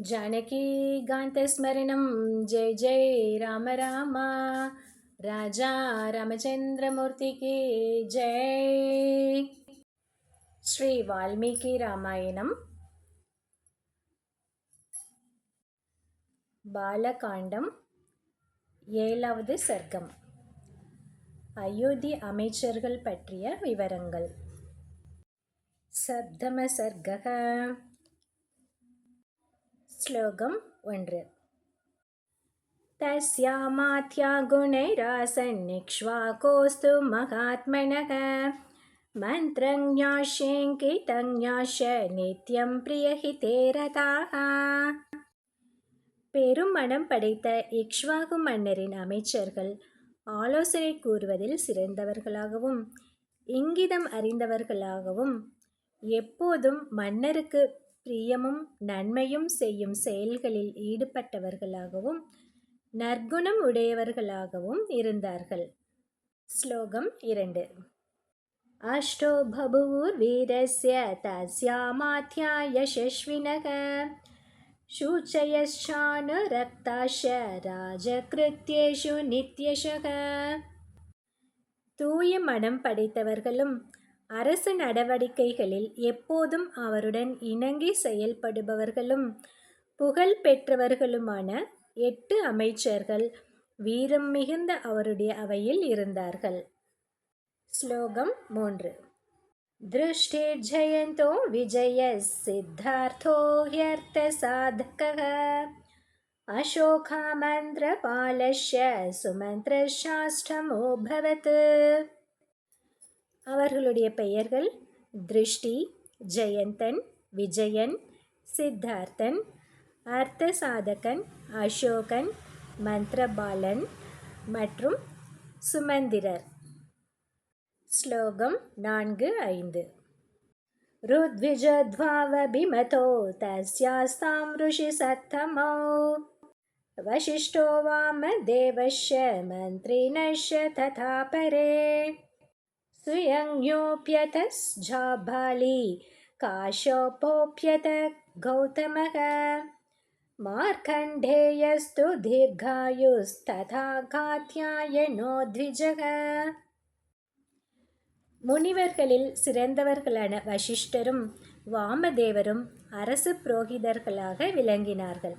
जानकीकान्तस्मरणं जय जय राम राम। राजा रामचन्द्रमूर्तिके जय। श्रीवाल्मीकिरामायणं பாலகாண்டம் ஏழாவது சர்க்கம் அயோத்தி அமைச்சர்கள் பற்றிய விவரங்கள் சப்தம சர்க்கக ஸ்லோகம் ஒன்று தஸ்யாமாத்யா குணைராசன்னிக்ஷ்வாகோஸ்து மகாத்மனக மந்திரஞாஷேங்கிதஞாஷ நித்யம் பிரியஹிதே ரதாக பெருமணம் படைத்த இக்ஷ்வாகு மன்னரின் அமைச்சர்கள் ஆலோசனை கூறுவதில் சிறந்தவர்களாகவும் இங்கிதம் அறிந்தவர்களாகவும் எப்போதும் மன்னருக்கு பிரியமும் நன்மையும் செய்யும் செயல்களில் ஈடுபட்டவர்களாகவும் நற்குணம் உடையவர்களாகவும் இருந்தார்கள் ஸ்லோகம் இரண்டு அஷ்டோ பபூர் வீரஸ்ய தஸ்யாமாத்யா யசஸ்வினக शूचयश्चानुरक्ताश ராஜகிருத்தியேஷு நித்யஷக தூய மனம் படைத்தவர்களும் அரசு நடவடிக்கைகளில் எப்போதும் அவருடன் இணங்கி செயல்படுபவர்களும் புகழ் பெற்றவர்களுமான எட்டு அமைச்சர்கள் வீரம் மிகுந்த அவருடைய அவையில் இருந்தார்கள் ஸ்லோகம் மூன்று दृष्टिर्जयन्तो विजयः सिद्धार्थो ह्यर्थसाधकः अशोकामन्त्रपालस्य சுமந்திரசாஷ்டமோபவத் அவர்களுடைய பெயர்கள் திருஷ்டி ஜெயந்தன் விஜயன் சித்தார்த்தன் அர்த்தசாதகன் அசோகன் மந்திரபாலன் மற்றும் சுமந்திரர் ஸ்லோகம் நான்கு ஐந்து रुद्विजध्वावभिमतो तस्यास्तां ऋषिसत्तमौ वसिष्ठो वामदेवस्य मन्त्रिणश्च तथा परे सुयज्ञोऽप्यतश्जाबाली काशोपोऽप्यत गौतमः मार्कण्डेयस्तु दीर्घायुस्तथा कात्यायनो द्विजः முனிவர்களில் சிறந்தவர்களான வசிஷ்டரும் வாமதேவரும் அரசு புரோகிதர்களாக விளங்கினார்கள்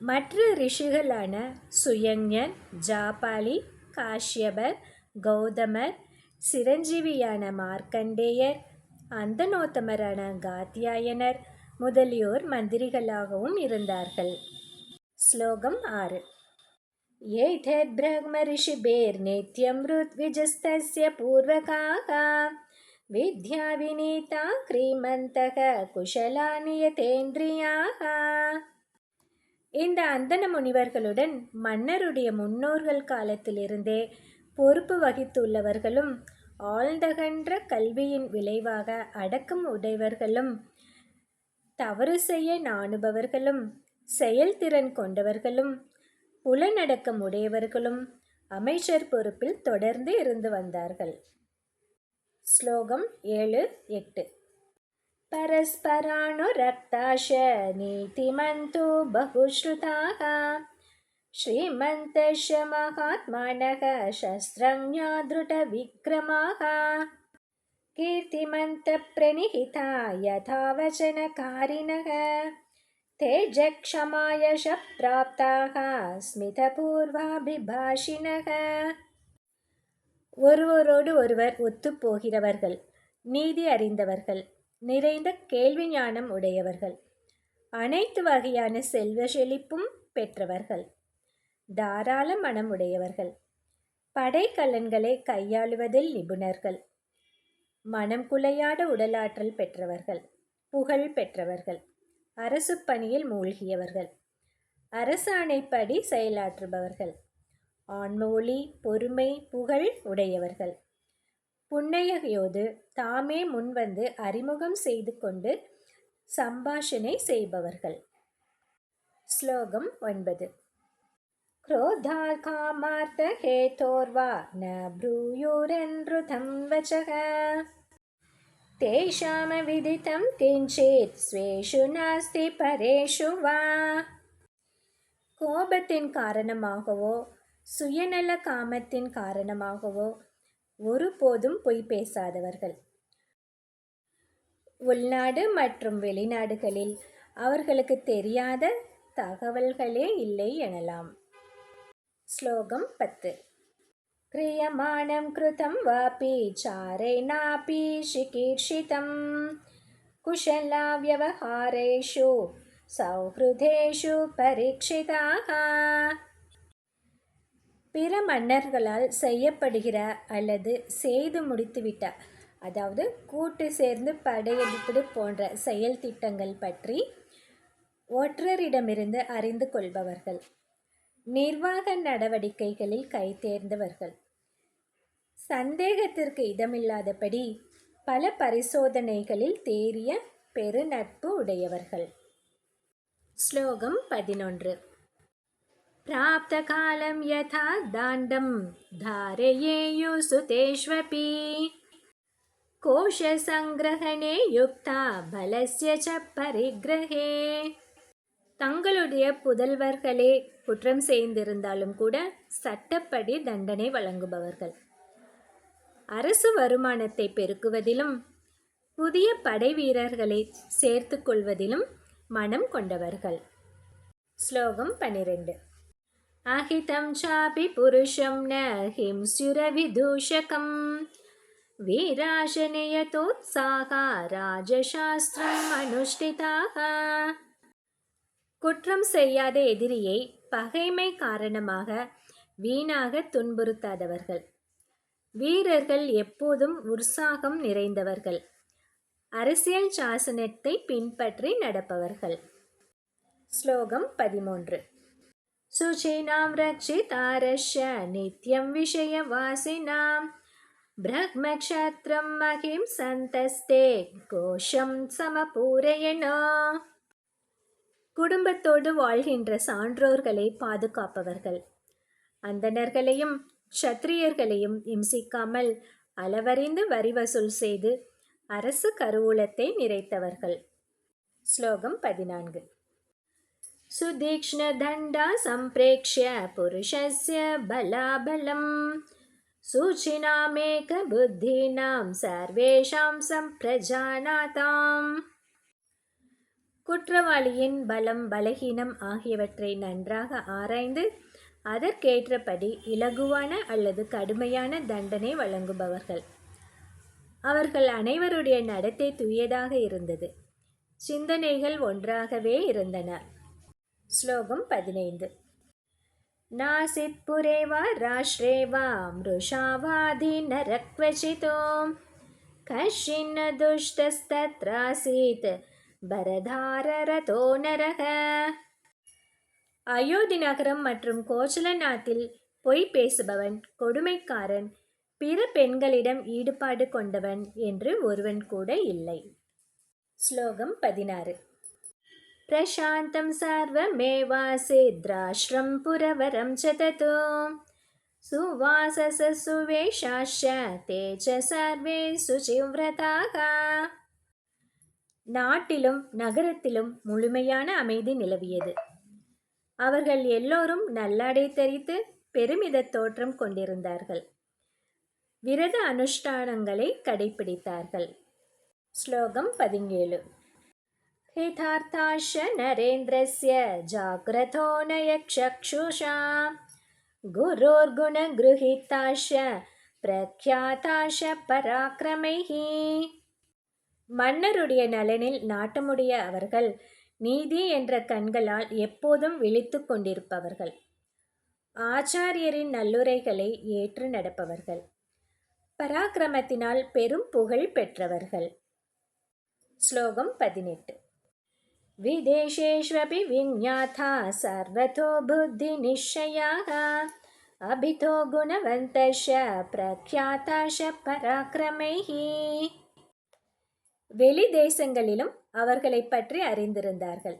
மற்ற ரிஷிகளான சுயஞன் ஜாபாலி காஷ்யபர் கௌதமர் சிரஞ்சீவியான மார்க்கண்டேயர் அந்தனோத்தமரான காத்தியாயனர் முதலியோர் மந்திரிகளாகவும் இருந்தார்கள் ஸ்லோகம் ஆறு एतद्ब्रह्मऋषिभिर्नित्यं ऋत्विजस्तस्य पूर्वकाः विद्याविनीता क्रीमन्तः குஷலானியதேந்திரியாக இந்த அந்தன முனிவர்களுடன் மன்னருடைய முன்னோர்கள் காலத்திலிருந்தே பொறுப்பு வகித்துள்ளவர்களும் ஆழ்ந்தகன்ற கல்வியின் விளைவாக அடக்கம் உடையவர்களும் தவறு செய்ய நாணுபவர்களும் செயல்திறன் கொண்டவர்களும் புலனடக்கம் உடையவர்களும் அமைச்சர் பொறுப்பில் தொடர்ந்து இருந்து வந்தார்கள் ஸ்லோகம் ஏழு எட்டு परस्परानुरक्ताश नीतिमन्तु बहुश्रुताः श्रीमन्तश्च महात्मानः शस्त्रज्ञा धृतविक्रमाः कीर्तिमन्तप्रणिहिता यथा वचनकारिणः तेजक्षमायशप्राप्ताः ஸ்மிதபூர்வாபிபாஷினக ஒருவரோடு ஒருவர் ஒத்துப்போகிறவர்கள் நீதி அறிந்தவர்கள் நிறைந்த கேள்வி ஞானம் உடையவர்கள் அனைத்து வகையான செல்வ செழிப்பும் பெற்றவர்கள் தாராள மனம் உடையவர்கள் படைக்கலன்களை கையாளுவதில் நிபுணர்கள். மனம் குலையாட உடலாற்றல் பெற்றவர்கள். புகழ் பெற்றவர்கள். அரசு பணியில் மூழ்கியவர்கள். அரசாணைப்படி செயலாற்றுபவர்கள். ஆன்மொழி பொறுமை புகழ் உடையவர்கள். புன்னையோது தாமே முன்வந்து அறிமுகம் செய்து கொண்டு சம்பாஷணை செய்பவர்கள். ஸ்லோகம் ஒன்பது. क्रोधाकामार्थहेतोर्वा न ब्रूयुरनृतं वचः तेषामविदितं किञ्चित् स्वेषु नास्ति परेषु वा கோபத்தின் காரணமாகவோ சுயநல காமத்தின் காரணமாகவோ ஒருபோதும் பொய் பேசாதவர்கள் உள்நாடு மற்றும் வெளிநாடுகளில் அவர்களுக்கு தெரியாத தகவல்களே இல்லை எனலாம் ஸ்லோகம் பத்து क्रियमाणं कृतं वापि चारेणापि चिकीर्षितं कुशलाव्यवहारेषु சௌஹிருதேஷு பரீட்சிதாக பிற மன்னர்களால் செய்யப்படுகிற அல்லது செய்து முடித்துவிட்ட அதாவது கூட்டு சேர்ந்து படையெடுப்பது போன்ற செயல் திட்டங்கள் பற்றி ஒற்றரிடமிருந்து அறிந்து கொள்பவர்கள் நிர்வாக நடவடிக்கைகளில் கைதேர்ந்தவர்கள் சந்தேகத்திற்கு இடமில்லாதபடி பல பரிசோதனைகளில் தேறிய பெருநட்பு உடையவர்கள் ஸ்லோகம் பதினொன்று प्राप्तकालं यथा दाण्डं धारयेयु सुतेष्वपि कोशसङ्ग्रहणे युक्ता बलस्य च परिग्रहे தங்களுடைய புதல்வர்களே குற்றம் செய்திருந்தாலும் கூட சட்டப்படி தண்டனை வழங்குபவர்கள். அரசு வருமானத்தை பெருக்குவதிலும் புதிய படை வீரர்களை சேர்த்து கொள்வதிலும் மனம் கொண்டவர்கள். ஸ்லோகம் பனிரெண்டு அஹிதம் சாபி புருஷம் ந ஹிம்ஸ்யுரவிதூஷகம் வீராசனயதோத்சாகா ராஜசாஸ்திரம் அனுஷ்டிதாக. குற்றம் செய்யாத எதிரியை பகைமை காரணமாக வீணாக துன்புறுத்தாதவர்கள். வீரர்கள் எப்போதும் உற்சாகம் நிறைந்தவர்கள். அரசியல் சாசனத்தை பின்பற்றி நடப்பவர்கள். ஸ்லோகம் பதிமூன்று. சுச்சினாம் ஆரஷ நித்யம் விஷயவாசினாம். பிரம்மக்ஷத்ரம் மகிம் சந்தஸ்தே கோஷம் சமபூரையனோ குடும்பத்தோடு வாழ்கின்ற சான்றோர்களை பாதுகாப்பவர்கள் அந்தணர்களையும் க்ஷத்திரியர்களையும் இம்சிக்காமல் அளவறிந்து வரி வசூல் செய்து அரசு கருவூலத்தை நிறைத்தவர்கள் ஸ்லோகம் பதினான்கு सुदीक्ष्णदण्डा सम्प्रेक्ष्य पुरुषस्य बलाबलं सूचिनामेकबुद्धीनां सर्वेषां सम्प्रजानाताम् குற்றவாளியின் பலம் பலகீனம் ஆகியவற்றை நன்றாக ஆராய்ந்து அதற்கேற்றபடி இலகுவான அல்லது கடுமையான தண்டனை வழங்குபவர்கள் அவர்கள் அனைவருடைய நடத்தை தூயதாக இருந்தது சிந்தனைகள் ஒன்றாகவே இருந்தன ஸ்லோகம் பதினைந்து नासीत्पुरे वा राष्ट्रे वा मृषावादीनरक्वचितो कश्चिन्न दुष्टस्तत्रासीत् பரதாரரதோ நரக. அயோத்தி நகரம் மற்றும் கோச்சலநாத்தில் பொய் பேசுபவன் கொடுமைக்காரன் பிற பெண்களிடம் ஈடுபாடு கொண்டவன் என்று ஒருவன் கூட இல்லை. ஸ்லோகம் பதினாறு. பிரசாந்தம் சர்வமேவாசித்ராஷ்ரம் புரவரம் சததோ சுவாசச சுவேஷாஷ தே சர்வே சுஜிவ்ரதாகா நாட்டிலும் நகரத்திலும் முழுமையான அமைதி நிலவியது அவர்கள் எல்லோரும் நல்லாடை தரித்து பெருமித தோற்றம் கொண்டிருந்தார்கள் விரத அனுஷ்டானங்களை கடைபிடித்தார்கள் ஸ்லோகம் பதினேழு हितार्थाश्च नरेन्द्रस्य जाग्रतो नयक्षक्षुषा गुरोर्गुणगृहीताश्च பிரக்யாதாஷ பராக்கிரமைஹி மன்னருடைய நலனில் நாட்டமுடைய அவர்கள் நீதி என்ற கண்களால் எப்போதும் விழித்து கொண்டிருப்பவர்கள் ஆச்சாரியரின் நல்லுரைகளை ஏற்று நடப்பவர்கள் பராக்கிரமத்தினால் பெரும் புகழ் பெற்றவர்கள் ஸ்லோகம் பதினெட்டு विदेशेष्वपि विज्ञाता सर्वतो बुद्धिनिश्चयाः अभितो गुणवन्तश्च प्रख्याताश பராக்கிரமைः வெளி தேசங்களிலும் அவர்களை பற்றி அறிந்திருந்தார்கள்.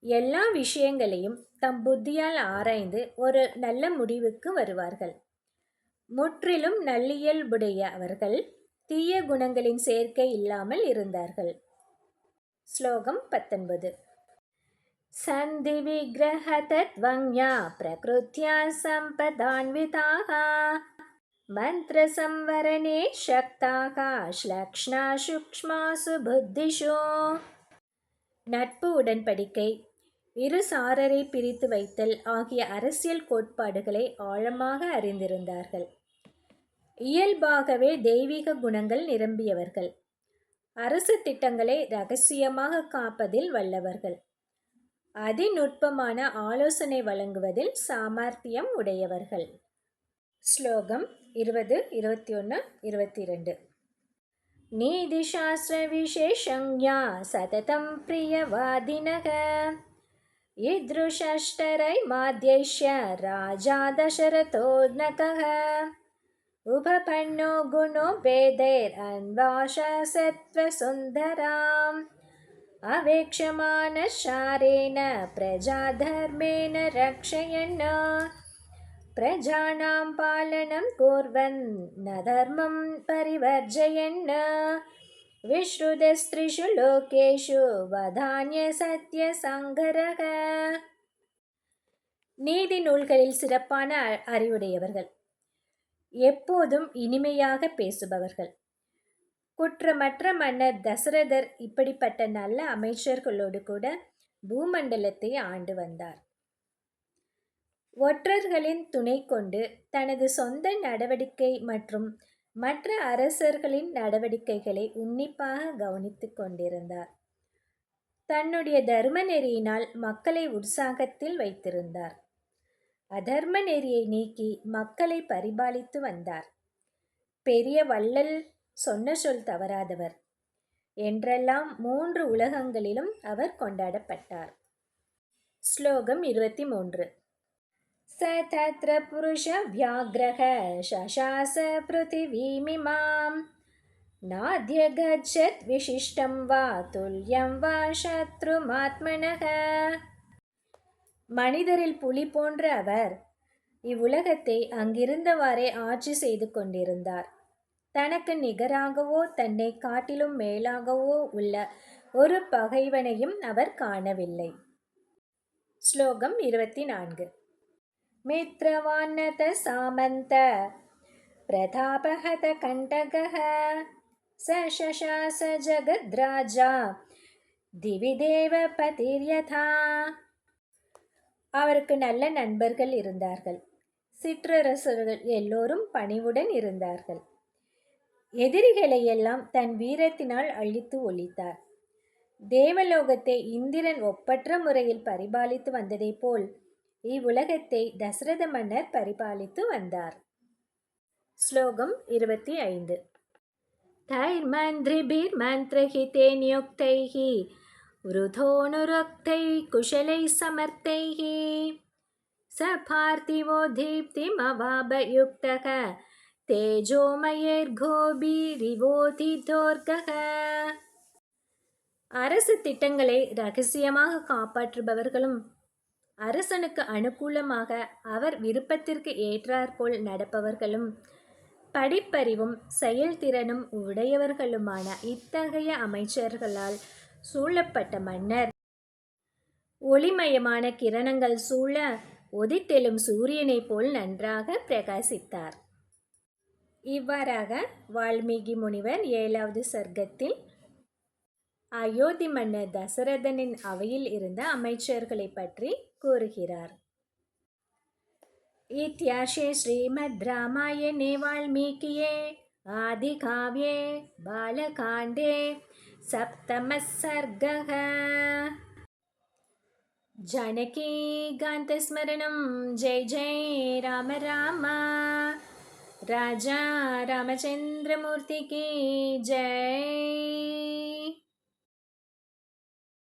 எல்லா விஷயங்களையும் தம் புத்தியால் ஆராய்ந்து ஒரு நல்ல முடிவுக்கு வருவார்கள். முற்றிலும் நல்லியல்புடைய அவர்கள் தீய குணங்களின் சேர்க்கை இல்லாமல் இருந்தார்கள். ஸ்லோகம் பத்தொன்பது. சந்தி விக்கிரக தத்வங்யா பிரகிருத்யா சம்பதான்விதாக. மந்திர சக்தாகாஷ்லக்ஷ்ணா சக்தாக சூக்ஷ்மாசு புத்திஷோ நட்பு உடன்படிக்கை. இரு சாரரை பிரித்து வைத்தல் ஆகிய அரசியல் கோட்பாடுகளை ஆழமாக அறிந்திருந்தார்கள். இயல்பாகவே தெய்வீக குணங்கள் நிரம்பியவர்கள். அரசு திட்டங்களை ரகசியமாக காப்பதில் வல்லவர்கள். அதிநுட்பமான ஆலோசனை வழங்குவதில் சாமர்த்தியம் உடையவர்கள். ஸ்லோகம் இருபது இருபத்தி ஒன்று இருபத்தி ரெண்டு நீதிசாஸ்திரவிசேஷஞ்ஞா சததம் பிரியவாதினக ईदृशष्टरैमाद्यैष्य राजा दशरथोन्नकः उपपन्नो गुणो वेदैरन्वाशसत्त्वसुन्दराम् अवेक्षमानशारेण प्रजाधर्मेण रक्षयन् प्रजानां पालनं कुर्वन् न धर्मं परिवर्जयन् विश्रुतस्त्रिषु लोकेषु वधान्य सत्यसङ्गरः நீதி நூல்களில் சிறப்பான அ- அறிவுடையவர்கள் எப்போதும் இனிமையாக பேசுபவர்கள் குற்றமற்ற மன்னர் தசரதர் இப்படிப்பட்ட நல்ல அமைச்சர்களோடு கூட பூமண்டலத்தை ஆண்டு வந்தார் ஒற்றர்களின் துணை கொண்டு தனது சொந்த நடவடிக்கை மற்றும் மற்ற அரசர்களின் நடவடிக்கைகளை உன்னிப்பாக கவனித்து கொண்டிருந்தார். தன்னுடைய தர்ம நெறியினால் மக்களை உற்சாகத்தில் வைத்திருந்தார். அதர்ம நெறியை நீக்கி மக்களை பரிபாலித்து வந்தார். பெரிய வள்ளல் சொன்ன சொல் தவறாதவர். என்றெல்லாம் மூன்று உலகங்களிலும் அவர் கொண்டாடப்பட்டார். ஸ்லோகம் இருபத்தி மூன்று. स तत्र पुरुषव्याघ्रः शशास पृथिवीमिमां नाद्यगच्छत् विशिष्टं वा तुल्यं वा शत्रुमात्मनः மனிதரில் புலி போன்ற அவர் இவ்வுலகத்தை அங்கிருந்தவாறே ஆட்சி செய்து கொண்டிருந்தார் தனக்கு நிகராகவோ தன்னை காட்டிலும் மேலாகவோ உள்ள ஒரு பகைவனையும் அவர் காணவில்லை ஸ்லோகம் இருபத்தி நான்கு मित्रवान्नत सामन्त प्रतापहत कण्टकः स शशास जगद्राजा दिवि தேவபதிர்யதா அவருக்கு நல்ல நண்பர்கள் இருந்தார்கள் சிற்றரசர்கள் எல்லோரும் பணிவுடன் இருந்தார்கள் எதிரிகளை எல்லாம் தன் வீரத்தினால் அழித்து ஒழித்தார் தேவலோகத்தை இந்திரன் ஒப்பற்ற முறையில் பரிபாலித்து வந்ததைப் போல் இவ்வுலகத்தை தசரத மன்னர் பரிபாலித்து வந்தார் ஸ்லோகம் இருபத்தி ஐந்து தைர்மந்திரிபிர்மந்திரஹிதே நியுக்தைः वृथोऽनुरक्तैः कुशलैः समर्थैः स पार्थिवो दीप्तिमवाभयुक्तः தேஜோமயர்கோபிரிவோதிதோர்கக அரசு திட்டங்களை ரகசியமாக காப்பாற்றுபவர்களும் அரசனுக்கு அனுகூலமாக அவர் விருப்பத்திற்கு ஏற்றாற்போல் நடப்பவர்களும் படிப்பறிவும் செயல்திறனும் உடையவர்களுமான இத்தகைய அமைச்சர்களால் சூழப்பட்ட மன்னர். ஒளிமயமான கிரணங்கள் சூழ ஒதித்தெழும் சூரியனைப் போல் நன்றாக பிரகாசித்தார். இவ்வாறாக வால்மீகி முனிவர் ஏழாவது சர்க்கத்தில் அயோத்தி மன்னர் தசரதனின் அவையில் இருந்த அமைச்சர்களை பற்றி கூறுகிறார் इत्याशे श्रीमद्रामायणे वाल्मीकिये आदिकाव्ये बालकाण्डे सप्तमः सर्गः जानकीकान्तस्मरणं जय जय राम राम राजा रामचन्द्रमूर्ति की जय